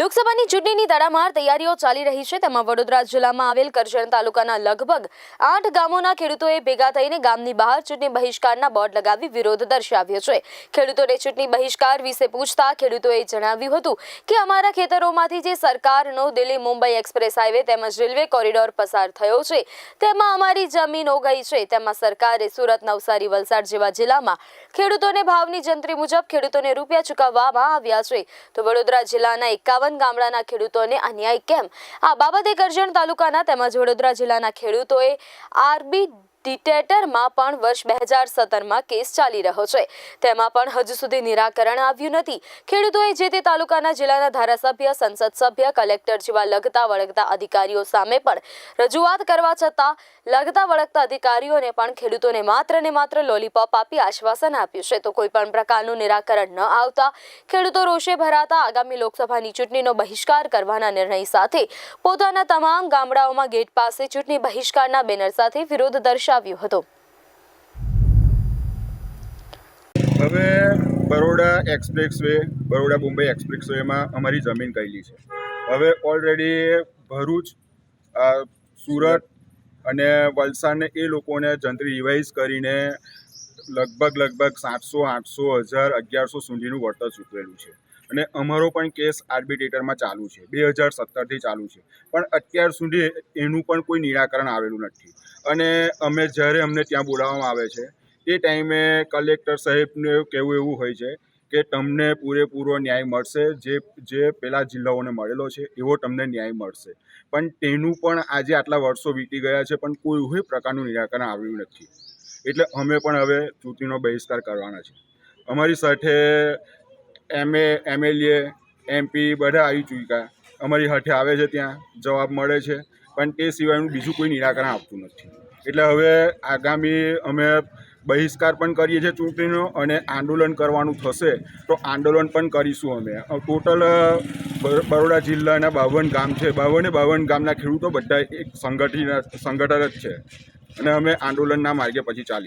લોકસભાની ચૂંટણીની તડામાર તૈયારીઓ ચાલી રહી છે. તેમાં વડોદરા જિલ્લામાં આવેલ કરજણ તાલુકાના લગભગ આઠ ગામોના ખેડૂતોએ ભેગા થઈને ગામની બહાર ચૂંટણી બહિષ્કારના બોર્ડ લગાવી વિરોધ દર્શાવ્યો છે. ખેડૂતોને ચૂંટણી બહિષ્કાર વિશે પૂછતા ખેડૂતોએ જણાવ્યું હતું કે અમારા ખેતરોમાંથી જે સરકારનો દિલ્હી મુંબઈ એક્સપ્રેસ હાઈવે તેમજ રેલવે કોરિડોર પસાર થયો છે, તેમાં અમારી જમીન ઓગઈ છે. તેમાં સરકારે સુરત, નવસારી, વલસાડ જેવા જિલ્લામાં ખેડૂતોને ભાવની જંત્રી મુજબ ખેડૂતોને રૂપિયા ચૂકવવામાં આવ્યા છે. તો વડોદરા જિલ્લાના એકાવન ગામડાના ખેડૂતોને અન્યાય કેમ? આ બાબતે કરજણ તાલુકાના તેમજ વડોદરા જિલ્લાના ખેડૂતોએ આરબી ડિટેટરમાં પણ વર્ષ બે હજાર સત્તરમાં કેસ ચાલી રહ્યો છે. તેમાં પણ હજુ સુધી નિરાકરણ આવ્યું નથી. ખેડૂતોએ જે તે તાલુકાના જિલ્લાના ધારાસભ્ય, સંસદ સભ્ય, કલેક્ટર જેવા લગતા વળગતા અધિકારીઓ સામે પણ રજૂઆત કરવા છતાં લગતા વળગતા અધિકારીઓને પણ ખેડૂતોને માત્ર ને માત્ર લોલીપોપ આપી આશ્વાસન આપ્યું છે. તો કોઈ પણ પ્રકારનું નિરાકરણ ન આવતા ખેડૂતો રોષે ભરાતા આગામી લોકસભાની ચૂંટણીનો બહિષ્કાર કરવાના નિર્ણય સાથે પોતાના તમામ ગામડાઓમાં ગેટ પાસે ચૂંટણી બહિષ્કારના બેનર સાથે વિરોધ દર્શાવ્યો. હતો. હવે Baroda express way Baroda Mumbai express વેમાં અમારી જમીન કહેલી છે. હવે ઓલરેડી ભરૂચ સુરત અને વલસાડને એ લોકોને જંત્રી રિવાઇઝ કરીને લગભગ લગભગ સાતસો, આઠસો, હજાર, અગિયારસો સુધીનું વળતર ચૂકવેલું છે. અને અમારો પણ કેસ આર્બિટ્રેટરમાં ચાલુ છે. બે હજાર સત્તરથી ચાલુ છે. પણ અત્યાર સુધી એનું પણ કોઈ નિરાકરણ આવેલું નથી. અને અમે જ્યારે અમને ત્યાં બોલાવવામાં આવે છે તે ટાઈમે કલેક્ટર સાહેબને કહેવું એવું હોય છે કે તમને પૂરેપૂરો ન્યાય મળશે, જે જે પેલા જિલ્લાઓને મળેલો છે, એવો તમને ન્યાય મળશે. પણ તેનું પણ આજે આટલા વર્ષો વીતી ગયા છે, પણ કોઈ પ્રકારનું નિરાકરણ આવ્યું નથી. એટલે અમે પણ હવે ચૂંટણીનો બહિષ્કાર કરવાના છે અમારી સાથે એમએ એમએલએ એમપી બધા આવી ચૂક્યા. અમારી હાથે આવે છે ત્યાં, જવાબ મળે છે. પણ તે સિવાયનું બીજું કોઈ નિરાકરણ આપતું નથી. એટલે હવે આગામી અમે બહિષ્કાર પણ કરીએ છીએ ચૂંટણીનો અને આંદોલન કરવાનું થશે તો આંદોલન પણ કરીશું અમે. ટોટલ બરોડા જિલ્લાના બાવન ગામ છે. બાવને બાવન ગામના ખેડૂતો બધા એક સંગઠિત સંગઠન જ છે. અને અમે આંદોલનના માર્ગે પછી ચાલી